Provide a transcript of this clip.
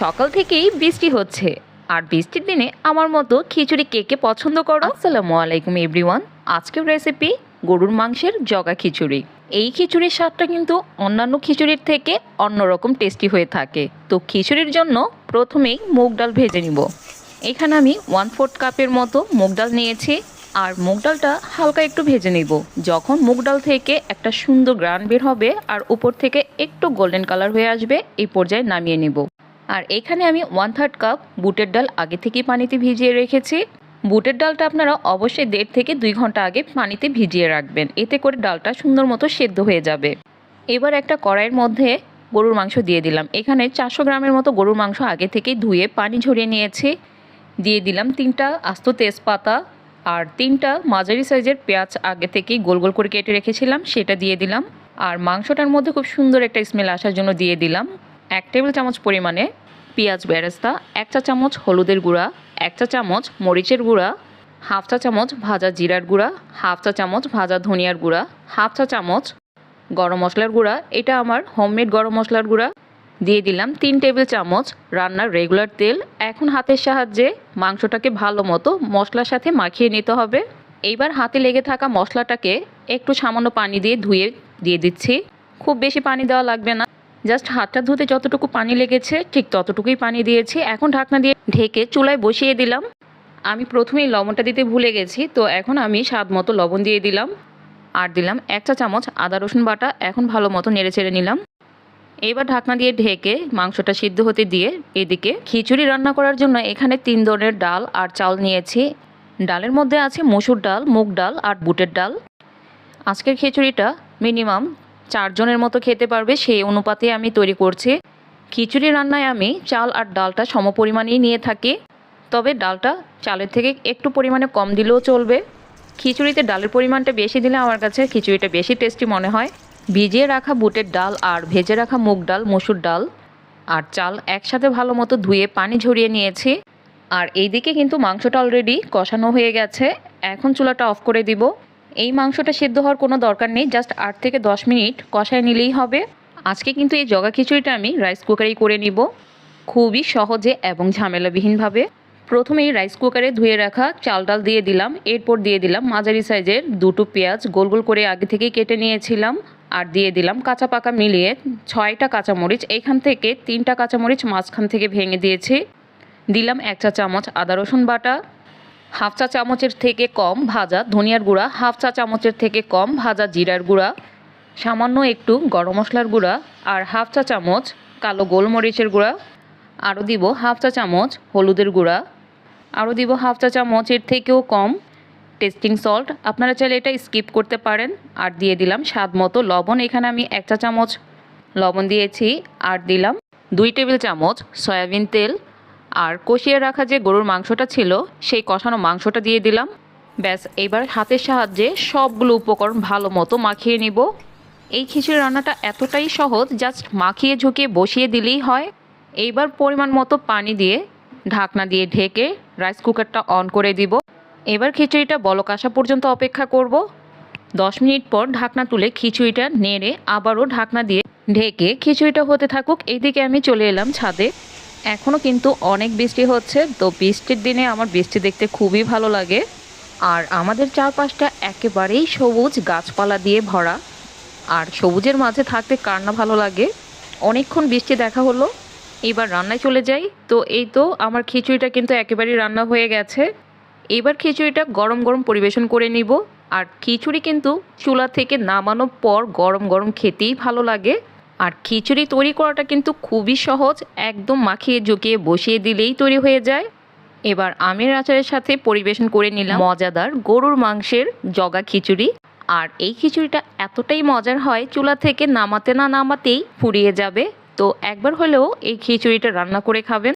সকাল থেকেই বৃষ্টি হচ্ছে। আর বৃষ্টির দিনে আমার মতো খিচুড়ি কে কে পছন্দ করো? আসসালামু আলাইকুম এভরিওয়ান আজকের রেসিপি গরুর মাংসের জগা খিচুড়ি। এই খিচুড়ির স্বাদটা কিন্তু অন্যান্য খিচুড়ির থেকে অন্যরকম টেস্টি হয়ে থাকে। তো খিচুড়ির জন্য প্রথমেই মুগ ডাল ভেজে নিব। এখানে আমি ওয়ান ফোর্থ কাপের মতো মুগ ডাল নিয়েছি। আর মুগ ডালটা হালকা একটু ভেজে নিব। যখন মুগ ডাল থেকে একটা সুন্দর গ্রান বের হবে, আর উপর থেকে একটু গোল্ডেন কালার হয়ে আসবে, এই পর্যায়ে নামিয়ে নিব। আর এখানে আমি ওয়ান থার্ড কাপ বুটের ডাল আগে থেকেই পানিতে ভিজিয়ে রেখেছি। বুটের ডালটা আপনারা অবশ্যই দেড় থেকে দুই ঘণ্টা আগে পানিতে ভিজিয়ে রাখবেন। এতে করে ডালটা সুন্দর মতো সেদ্ধ হয়ে যাবে। এবার একটা কড়াইয়ের মধ্যে গরুর মাংস দিয়ে দিলাম। এখানে চারশো গ্রামের মতো গরুর মাংস আগে থেকেই ধুয়ে পানি ঝরিয়ে নিয়েছি। দিয়ে দিলাম তিনটা আস্ত তেজপাতা আর তিনটা মাঝারি সাইজের পেঁয়াজ আগে থেকেই গোল গোল করে কেটে রেখেছিলাম, সেটা দিয়ে দিলাম। আর মাংসটার মধ্যে খুব সুন্দর একটা স্মেল আসার জন্য দিয়ে দিলাম। এক টেবিল চামচ পরিমাণে পেঁয়াজ বেরেস্তা, এক চা চামচ হলুদের গুঁড়া, এক চা চামচ মরিচের গুঁড়া, হাফ চা চামচ ভাজা জিরার গুঁড়া, হাফ চা চামচ ভাজা ধনিয়ার গুঁড়া, হাফ চা চামচ গরম মশলার গুঁড়া, এটা আমার হোমমেড গরম মশলার গুঁড়া। দিয়ে দিলাম তিন টেবিল চামচ রান্নার রেগুলার তেল। এখন হাতের সাহায্যে মাংসটাকে ভালো মতো মশলার সাথে মাখিয়ে নিতে হবে। এইবার হাতে লেগে থাকা মশলাটাকে একটু সামান্য পানি দিয়ে ধুয়ে দিয়ে দিচ্ছি। খুব বেশি পানি দেওয়া লাগবে না। জাস্ট হাতটা ধুতে যতটুকু পানি লেগেছে, ঠিক ততটুকুই পানি দিয়েছি। এখন ঢাকনা দিয়ে ঢেকে চুলায় বসিয়ে দিলাম। আমি প্রথমেই লবণটা দিতে ভুলে গেছি, তো এখন আমি স্বাদ মতো লবণ দিয়ে দিলাম। আর দিলাম এক চা চামচ আদা রসুন বাটা, এখন ভালো মতো নেড়ে চেড়ে নিলাম। এবার ঢাকনা দিয়ে ঢেকে মাংসটা সিদ্ধ হতে দিয়ে এদিকে খিচুড়ি রান্না করার জন্য এখানে তিন ধরনের ডাল আর চাল নিয়েছি। ডালের মধ্যে আছে মসুর ডাল, মুগ ডাল আর বুটের ডাল। আজকের খিচুড়িটা মিনিমাম চারজনের মতো খেতে পারবে সেই অনুপাতে আমি তৈরি করছি। খিচুড়ি রান্নায় আমি চাল আর ডালটা সমপরিমাণেই নিয়ে থাকি। তবে ডালটা চালের থেকে একটু পরিমাণে কম দিলেও চলবে। খিচুড়িতে ডালের পরিমাণটা বেশি দিলে আমার কাছে খিচুড়িটা বেশি টেস্টি মনে হয়। ভিজিয়ে রাখা বুটের ডাল আর ভেজে রাখা মুগ ডাল, মসুর ডাল আর চাল একসাথে ভালো মতো ধুয়ে পানি ঝরিয়ে নিয়েছি। আর এইদিকে কিন্তু মাংসটা অলরেডি কষানো হয়ে গেছে। এখন চুলাটা অফ করে দিব। এই মাংসটা সেদ্ধ হওয়ার কোনো দরকার নেই জাস্ট আট থেকে দশ মিনিট কষায় নিলেই হবে। আজকে কিন্তু এই জগা খিচুড়িটা আমি রাইস কুকারেই করে নিব, খুবই সহজে এবং ঝামেলাবিহীনভাবে। প্রথমেই রাইস কুকারে ধুয়ে রাখা চাল ডাল দিয়ে দিলাম, এরপর দিয়ে দিলাম মাঝারি সাইজের দুটো পেঁয়াজ, গোল গোল করে আগে থেকেই কেটে নিয়েছিলাম, আর দিয়ে দিলাম কাঁচা পাকা মিলিয়ে ছয়টা কাঁচামরিচ এইখান থেকে তিনটা কাঁচামরিচ মাঝখান থেকে ভেঙে দিয়েছি। দিলাম এক চা চামচ আদা রসুন বাটা হাফ চা চামচের থেকে কম ভাজা ধনিয়ার গুঁড়া, হাফ চা চামচের থেকে কম ভাজা জিরার গুঁড়া, সামান্য একটু গরম মশলার গুঁড়া আর হাফ চা চামচ কালো গোলমরিচের গুঁড়া। আরও দিব হাফ চা চামচ হলুদের গুঁড়া। আরও দিব হাফ চা চামচের থেকেও কম টেস্টিং সল্ট। আপনারা চাইলে এটা স্কিপ করতে পারেন। আর দিয়ে দিলাম স্বাদ মতো লবণ। এখানে আমি এক চা চামচ লবণ দিয়েছি। আর দিলাম দুই টেবিল চামচ সয়াবিন তেল। আর কষিয়ে রাখা যে গরুর মাংসটা ছিল, সেই কষানো মাংসটা দিয়ে দিলাম। ব্যাস, এবার হাতের সাহায্যে সবগুলো উপকরণ ভালো মতো মাখিয়ে নিব। এই খিচুড়ি রান্নাটা এতটাই সহজ, জাস্ট মাখিয়ে ঝুঁকিয়ে বসিয়ে দিলেই হয়। এইবার পরিমাণ মতো পানি দিয়ে ঢাকনা দিয়ে ঢেকে রাইস কুকারটা অন করে দিব। এবার খিচুড়িটা বলক আসা পর্যন্ত অপেক্ষা করব। দশ মিনিট পর ঢাকনা তুলে খিচুড়িটা নেড়ে আবারও ঢাকনা দিয়ে ঢেকে খিচুড়িটা হতে থাকুক এইদিকে আমি চলে এলাম ছাদে। এখনও কিন্তু অনেক বৃষ্টি হচ্ছে, তো বৃষ্টির দিনে আমার বৃষ্টি দেখতে খুবই ভালো লাগে। আর আমাদের চারপাশটা একেবারেই সবুজ, গাছপালা দিয়ে ভরা। আর সবুজের মাঝে থাকতে কার না ভালো লাগে। অনেকক্ষণ বৃষ্টি দেখা হলো, এবার রান্নায় চলে যাই। তো এই তো আমার খিচুড়িটা কিন্তু একেবারেই রান্না হয়ে গেছে। এবার খিচুড়িটা গরম গরম পরিবেশন করে নিব। আর খিচুড়ি কিন্তু চুলা থেকে নামানোর পর গরম গরম খেতেই ভালো লাগে। আর খিচুড়ি তৈরি করাটা কিন্তু খুবই সহজ, একদম মাখিয়ে ঝুঁকিয়ে বসিয়ে দিলেই তৈরি হয়ে যায়। এবার আমের আচারের সাথে পরিবেশন করে নিলাম মজাদার গরুর মাংসের জগা খিচুড়ি। আর এই খিচুড়িটা এতটাই মজার হয়, চুলা থেকে নামাতে না নামাতেই ফুরিয়ে যাবে। তো একবার হলেও এই খিচুড়িটা রান্না করে খাবেন।